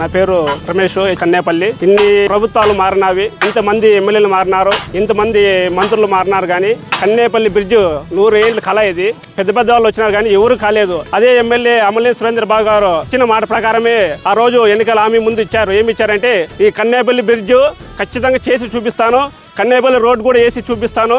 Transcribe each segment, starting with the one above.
నా పేరు రమేష్ కన్నేపల్లి. ఇన్ని ప్రభుత్వాలు మారినవి ఇంతమంది ఎమ్మెల్యేలు మారినారు ఇంతమంది మంత్రులు మారినారు కానీ కన్నేపల్లి బ్రిడ్జ్ నూరు ఏళ్ళు కళ ఇది. పెద్ద పెద్ద వాళ్ళు వచ్చినారు కానీ ఎవరు కాలేదు. అదే ఎమ్మెల్యే అమలే సురేంద్ర బాబు గారు ఇచ్చిన మాట ప్రకారమే ఆ రోజు ఎన్నికల హామీ ముందు ఇచ్చారు. ఏమి ఇచ్చారంటే ఈ కన్నేపల్లి బ్రిడ్జ్ ఖచ్చితంగా చేసి చూపిస్తాను. కన్నేపల్లి రోడ్ కూడా వేసి చూపిస్తాను.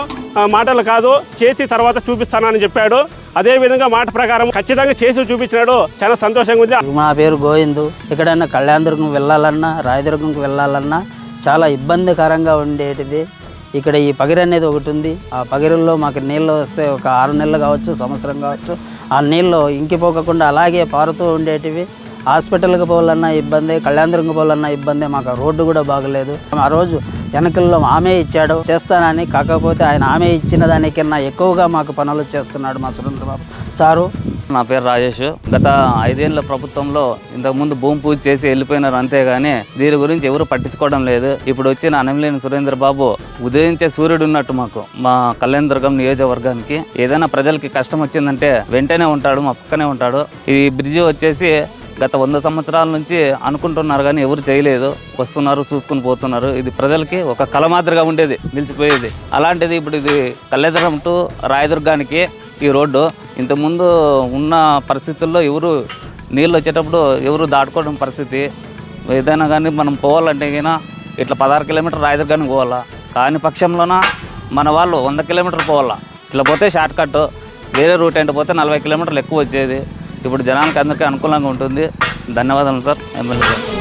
మాటలు కాదు చేసి తర్వాత చూపిస్తానని చెప్పాడు. అదే విధంగా మాట ప్రకారం ఖచ్చితంగా చేసి చూపించినాడు. చాలా సంతోషంగా ఉంది. మా పేరు గోవిందు. ఎక్కడైనా కళ్యాణదుర్గం వెళ్ళాలన్నా రాయదుర్గంకి వెళ్ళాలన్నా చాలా ఇబ్బందికరంగా ఉండేటిది. ఇక్కడ ఈ పగిరి అనేది ఒకటి ఉంది. ఆ పగిరిలో మాకు నీళ్ళు వస్తే ఒక ఆరు నెలలు కావచ్చు సంవత్సరం కావచ్చు ఆ నీళ్ళు ఇంకిపోకుండా అలాగే పారుతూ ఉండేటివి. హాస్పిటల్కి పోవాలన్నా ఇబ్బంది కళ్యాణదుర్గం పోవాలన్నా ఇబ్బంది. మాకు రోడ్డు కూడా బాగలేదు. ఆ రోజు వెనకల్లో ఆమె ఇచ్చాడు చేస్తానని కాకపోతే ఆయన ఆమె ఇచ్చిన దానికన్నా ఎక్కువగా మాకు పనులు చేస్తున్నాడు మా సురేంద్రబాబు. సారు? నా పేరు రాజేష్. గత ఐదేళ్ళ ప్రభుత్వంలో ఇంతకుముందు భూమి పూజ చేసి వెళ్ళిపోయినారు అంతేగాని దీని గురించి ఎవరు పట్టించుకోవడం లేదు. ఇప్పుడు వచ్చిన అనమలేని సురేంద్ర బాబు ఉదయించే సూర్యుడు ఉన్నట్టు మాకు మా కళ్యాణదుర్గం నియోజకవర్గానికి. ఏదైనా ప్రజలకి కష్టం వచ్చిందంటే వెంటనే ఉంటాడు మా పక్కనే ఉంటాడు. ఈ బ్రిడ్జి వచ్చేసి గత వంద సంవత్సరాల నుంచి అనుకుంటున్నారు కానీ ఎవరు చేయలేదు. వస్తున్నారు చూసుకుని పోతున్నారు. ఇది ప్రజలకి ఒక కళ మాదిరిగా ఉండేది నిలిచిపోయేది. అలాంటిది ఇప్పుడు ఇది కళ్యాదుర్గం టు రాయదుర్గానికి ఈ రోడ్డు. ఇంతకుముందు ఉన్న పరిస్థితుల్లో ఎవరు నీళ్ళు వచ్చేటప్పుడు ఎవరు దాటుకోవడం పరిస్థితి. ఏదైనా కానీ మనం పోవాలంటే కన్నా ఇట్లా పదహారు కిలోమీటర్ రాయదుర్గానికి పోవాలా? కాని పక్షంలోన మన వాళ్ళు వంద కిలోమీటర్ పోవాలా? ఇట్లా పోతే షార్ట్ కట్ వేరే రూట్ అంటే పోతే నలభై కిలోమీటర్లు ఎక్కువ వచ్చేది. ఇప్పుడు జనానికి అందరికీ అనుకూలంగా ఉంటుంది. ధన్యవాదాలు సార్ ఎమ్మెల్యే గారు.